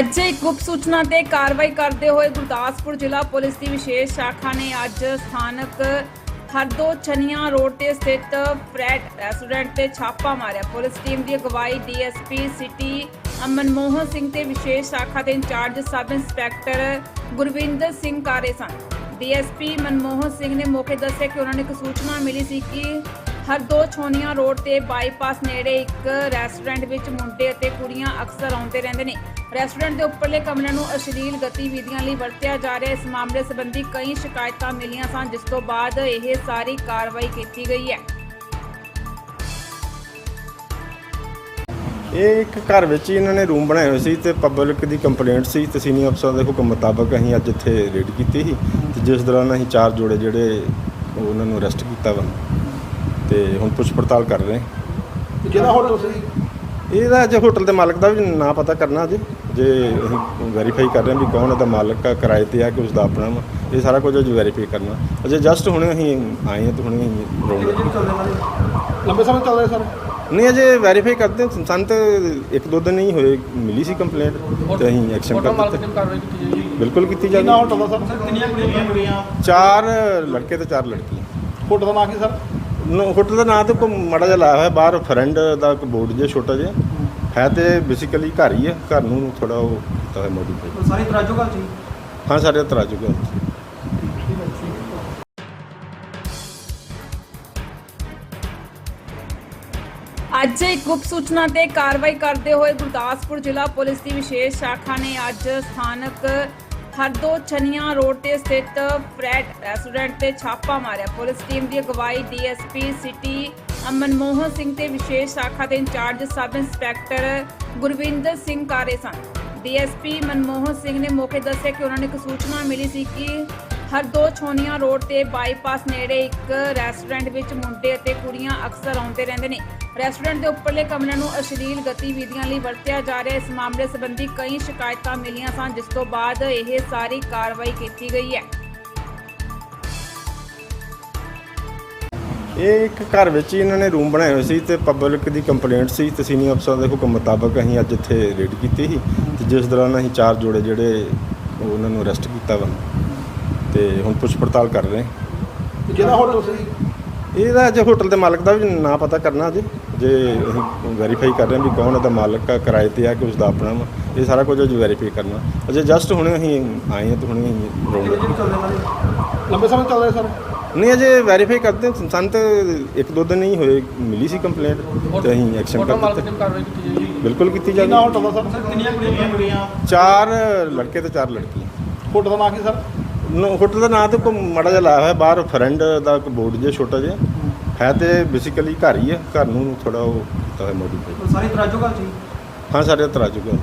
ਅੱਜ ਇੱਕ ਗੁਪਤ ਸੂਚਨਾ ਤੇ ਕਾਰਵਾਈ ਕਰਦੇ ਹੋਏ ਗੁਰਦਾਸਪੁਰ ਜ਼ਿਲ੍ਹਾ ਪੁਲਿਸ ਦੀ ਵਿਸ਼ੇਸ਼ ਸ਼ਾਖਾ ਨੇ ਅੱਜ ਸਥਾਨਕ ਹਰਦੋ ਛਨੀਆਂ ਰੋਡ ਤੇ ਸਥਿਤ ਫਰੈਡ ਰੈਸਟੋਰੈਂਟ ਤੇ ਛਾਪਾ ਮਾਰਿਆ। ਪੁਲਿਸ ਟੀਮ ਦੀ ਅਗਵਾਈ ਡੀਐਸਪੀ ਸਿਟੀ ਮਨਮੋਹਨ ਸਿੰਘ ਤੇ ਵਿਸ਼ੇਸ਼ ਸ਼ਾਖਾ ਦੇ incharge sub inspector Gurvinder Singh ਕਾਰੇ ਸਨ। ਡੀਐਸਪੀ ਮਨਮੋਹਨ ਸਿੰਘ ਨੇ ਮੌਕੇ ਦੱਸਿਆ ਕਿ ਉਹਨਾਂ ਨੂੰ ਇੱਕ ਸੂਚਨਾ ਮਿਲੀ ਸੀ ਕਿ ਹਰਦੋ ਛੋਨੀਆਂ ਰੋਡ ਤੇ ਬਾਈਪਾਸ ਨੇੜੇ ਇੱਕ ਰੈਸਟੋਰੈਂਟ ਵਿੱਚ ਮੁੰਡੇ ਅਤੇ ਕੁੜੀਆਂ ਅਕਸਰ ਆਉਂਦੇ ਰਹਿੰਦੇ ਨੇ। ਰੈਸਟੋਰੈਂਟ ਦੇ ਉੱਪਰਲੇ ਕਮਰਿਆਂ ਨੂੰ ਅਸ਼ਲੀਲ ਗਤੀਵਿਧੀਆਂ ਲਈ ਵਰਤਿਆ ਜਾ ਰਿਹਾ ਇਸ ਮਾਮਲੇ ਸੰਬੰਧੀ ਕਈ ਸ਼ਿਕਾਇਤਾਂ ਮਿਲੀਆਂ ਸਨ, ਜਿਸ ਤੋਂ ਬਾਅਦ ਇਹ ਸਾਰੀ ਕਾਰਵਾਈ ਕੀਤੀ ਗਈ ਹੈ। ਇਹ ਇੱਕ ਘਰ ਵਿੱਚ ਹੀ ਇਹਨਾਂ ਨੇ ਰੂਮ ਬਣਾਏ ਹੋਏ ਸੀ ਤੇ ਪਬਲਿਕ ਦੀ ਕੰਪਲੇਂਟ ਸੀ ਤੇ ਸੀਨੀਅਰ ਅਫਸਰਾਂ ਦੇ ਹੁਕਮ ਮੁਤਾਬਕ ਅਸੀਂ ਅੱਜ ਇੱਥੇ ਰੇਡ ਕੀਤੀ ਸੀ ਤੇ ਜਿਸ ਦੌਰਾਨ ਅਸੀਂ ਚਾਰ ਜੋੜੇ ਜਿਹੜੇ ਉਹਨਾਂ ਨੂੰ ਅਰੈਸਟ ਕੀਤਾ ਵਾ। ਤੇ ਹੁਣ ਪੁੱਛ ਪੜਤਾਲ ਕਰ ਰਹੇ। ਹਾਂ। ਕਿਹੜਾ ਹੋਟਲ ਸੀ ਇਹਦਾ ਅਜੇ ਹੋਟਲ ਦੇ ਮਾਲਕ ਦਾ ਵੀ ਨਾਂ ਪਤਾ ਕਰਨਾ ਅਜੇ ਜੇ ਅਸੀਂ ਵੈਰੀਫਾਈ ਕਰ ਰਹੇ ਹਾਂ ਵੀ ਕੌਣ ਇਹਦਾ ਮਾਲਕ ਆ ਕਿਰਾਏ ਤੇ ਆ ਕਿ ਉਸ ਦਾ ਆਪਣਾ ਵਾ ਇਹ ਸਾਰਾ ਕੁਝ ਅਜੇ ਵੈਰੀਫਾਈ ਕਰਨਾ। ਅਜੇ ਜਸਟ ਹੁਣੇ ਅਸੀਂ ਆਏ ਹਾਂ ਤੇ ਹੁਣੇ ਅਸੀਂ ਰੌਂਡ ਲੰਬੇ ਸਮੇਂ ਚੱਲ ਰਿਹਾ ਸਰ? ਨਹੀਂ ਅਜੇ ਵੈਰੀਫਾਈ ਕਰਦੇ ਹਾਂ। ਸਾਨੂੰ ਤਾਂ ਇੱਕ ਦੋ ਦਿਨ ਹੀ ਹੋਏ ਮਿਲੀ ਸੀ ਕੰਪਲੇਂਟ ਤੇ ਅਸੀਂ ਐਕਸ਼ਨ ਕਰ ਦਿੱਤਾ ਬਿਲਕੁਲ ਕੀਤੀ ਕਿਹੜਾ ਜਾਏਗੀ ਹੋਟਲ ਦਾ ਸਰ? ਕਿੰਨੀਆਂ ਕੁੜੀਆਂ ਕੁੜੀਆਂ? ਚਾਰ ਲੜਕੇ ਤੇ ਚਾਰ ਲੜਕੀਆਂ। ਹੋਟਲ ਦਾ ਨਾਂ ਕੀ ਸਰ? ਹੋਟਲ ਦਾ ਨਾਂ ਤੇ ਕੋਈ ਮਾੜਾ ਜਿਹਾ ਲਾਇਆ ਹੋਇਆ ਬਾਹਰ ਫਰੈਂਡ ਦਾ ਇੱਕ ਬੋਰਡ ਜਿਹਾ ਛੋਟਾ ਜਿਹਾ। ਹੈ ਤੇ ਬੇਸਿਕਲੀ ਘਰ ਹੀ ਹੈ ਘਰ ਨੂੰ ਥੋੜਾ ਉਹ ਕੀਤਾ ਹੋਇਆ ਮੋਡੀਫਾਈ ਸਾਰੀ ਤਰਾਜੋ ਘਰ ਸੀ ਹਾਂ? ਸਾਡੇ ਤਰਾ ਚੁੱਕਾ ਅੱਜ ਇੱਕ ਗੁਪਤ ਸੂਚਨਾ ਤੇ ਕਾਰਵਾਈ ਕਰਦੇ ਹੋਏ ਗੁਰਦਾਸਪੁਰ ਜ਼ਿਲ੍ਹਾ ਪੁਲਿਸ ਦੀ ਵਿਸ਼ੇਸ਼ ਸ਼ਾਖਾ ਨੇ ਅੱਜ ਸਥਾਨਕ ਹਰਦੋ ਛਨੀਆਂ ਰੋਡ ਤੇ ਸਥਿਤ ਫਰੈਡ ਰੈਸਟੋਰੈਂਟ ਤੇ ਛਾਪਾ ਮਾਰਿਆ ਪੁਲਿਸ ਟੀਮ ਦੀ ਅਗਵਾਈ ਡੀਐਸਪੀ ਸਿਟੀ ਮਨਮੋਹਨ ਸਿੰਘ ਤੇ ਵਿਸ਼ੇਸ਼ ਸ਼ਾਖਾ ਦੇ incharge sub inspector Gurvinder Singh ਕਾਰੇ ਸਨ। ਡੀਐਸਪੀ ਮਨਮੋਹਨ ਸਿੰਘ ਨੇ ਮੌਕੇ ਦੱਸਿਆ ਕਿ ਉਹਨਾਂ ਨੂੰ ਇੱਕ ਸੂਚਨਾ ਮਿਲੀ ਸੀ ਕਿ ਹਰਦੋ ਛੋਨੀਆਂ ਰੋਡ ਤੇ ਬਾਈਪਾਸ ਨੇੜੇ ਇੱਕ ਰੈਸਟੋਰੈਂਟ ਵਿੱਚ ਮੁੰਡੇ ਅਤੇ ਕੁੜੀਆਂ ਅਕਸਰ ਆਉਂਦੇ ਰਹਿੰਦੇ ਨੇ। ਰੈਸਟੋਰੈਂਟ ਦੇ ਉੱਪਰਲੇ ਕਮਰਿਆਂ ਨੂੰ ਅਸ਼ਲੀਲ ਗਤੀਵਿਧੀਆਂ ਲਈ ਵਰਤਿਆ ਜਾ ਰਿਹਾ ਇਸ ਮਾਮਲੇ ਸੰਬੰਧੀ ਕਈ ਸ਼ਿਕਾਇਤਾਂ ਮਿਲੀਆਂ ਸਨ, ਜਿਸ ਤੋਂ ਬਾਅਦ ਇਹ ਸਾਰੀ ਕਾਰਵਾਈ ਕੀਤੀ ਗਈ ਹੈ। ਇਹ ਇੱਕ ਘਰ ਵਿੱਚ ਹੀ ਇਹਨਾਂ ਨੇ ਰੂਮ ਬਣਾਏ ਹੋਏ ਸੀ ਤੇ ਪਬਲਿਕ ਦੀ ਕੰਪਲੇਂਟ ਸੀ ਤੇ ਸੀਨੀਅਰ ਅਫਸਰਾਂ ਦੇ ਹੁਕਮ ਮੁਤਾਬਕ ਅਸੀਂ ਅੱਜ ਇੱਥੇ ਰੇਡ ਕੀਤੀ ਸੀ ਤੇ ਜਿਸ ਦੌਰਾਨ ਅਸੀਂ ਚਾਰ ਜੋੜੇ ਜਿਹੜੇ ਉਹਨਾਂ ਨੂੰ ਅਰੈਸਟ ਕੀਤਾ ਵਾ। ਤੇ ਹੁਣ ਪੁੱਛ ਪੜਤਾਲ ਕਰ ਰਹੇ ਹਾਂ। ਕਿਹੜਾ ਹੋਟਲ ਸੀ ਇਹਦਾ ਅਜੇ ਹੋਟਲ ਦੇ ਮਾਲਕ ਦਾ ਵੀ ਨਾਂ ਪਤਾ ਕਰਨਾ ਅਜੇ ਜੇ ਅਸੀਂ ਵੈਰੀਫਾਈ ਕਰ ਰਹੇ ਹਾਂ ਵੀ ਕੌਣ ਇਹਦਾ ਮਾਲਕ ਆ ਕਿਰਾਏ ਤੇ ਆ ਕਿ ਉਸ ਦਾ ਆਪਣਾ ਵਾ ਇਹ ਸਾਰਾ ਕੁਝ ਅਜੇ ਵੈਰੀਫਾਈ ਕਰਨਾ। ਅਜੇ ਜਸਟ ਹੁਣੇ ਅਸੀਂ ਆਏ ਹਾਂ ਤੇ ਹੁਣੇ ਅਸੀਂ ਰੌਂਡ ਲੰਬੇ ਸਮੇਂ ਚੱਲ ਰਿਹਾ ਸਰ? ਨਹੀਂ ਅਜੇ ਵੈਰੀਫਾਈ ਕਰਦੇ ਹਾਂ। ਸਾਨੂੰ ਤਾਂ ਇੱਕ ਦੋ ਦਿਨ ਹੀ ਹੋਏ ਮਿਲੀ ਸੀ ਕੰਪਲੇਂਟ ਤੇ ਅਸੀਂ ਐਕਸ਼ਨ ਕਰ ਦਿੱਤਾ ਬਿਲਕੁਲ ਕੀਤੀ ਕਿਹੜਾ ਜਾਏਗੀ ਹੋਟਲ ਦਾ ਸਰ? ਕਿੰਨੀਆਂ ਕੁੜੀਆਂ ਕੁੜੀਆਂ ਚਾਰ ਲੜਕੇ ਤੇ ਚਾਰ ਲੜਕੀਆਂ। ਹੋਟਲ ਦਾ ਨਾਂ ਕੀ ਸਰ? ਹੋਟਲ ਦਾ ਨਾਂ ਤੇ ਕੋਈ ਮਾੜਾ ਜਿਹਾ ਲਾਇਆ ਹੋਇਆ ਬਾਹਰ ਫਰੈਂਡ ਦਾ ਇੱਕ ਬੋਰਡ ਜਿਹਾ ਛੋਟਾ ਜਿਹਾ। ਹੈ ਤੇ ਬੇਸਿਕਲੀ ਘਰ ਹੀ ਹੈ ਘਰ ਨੂੰ ਥੋੜਾ ਉਹ ਕੀਤਾ ਹੋਇਆ ਮੋਡੀਫਾਈ ਸਾਰੀ ਤਰਾਜੋ ਘਰ ਸੀ ਹਾਂ? ਸਾਡੇ ਤਰਾ ਚੁੱਕਾ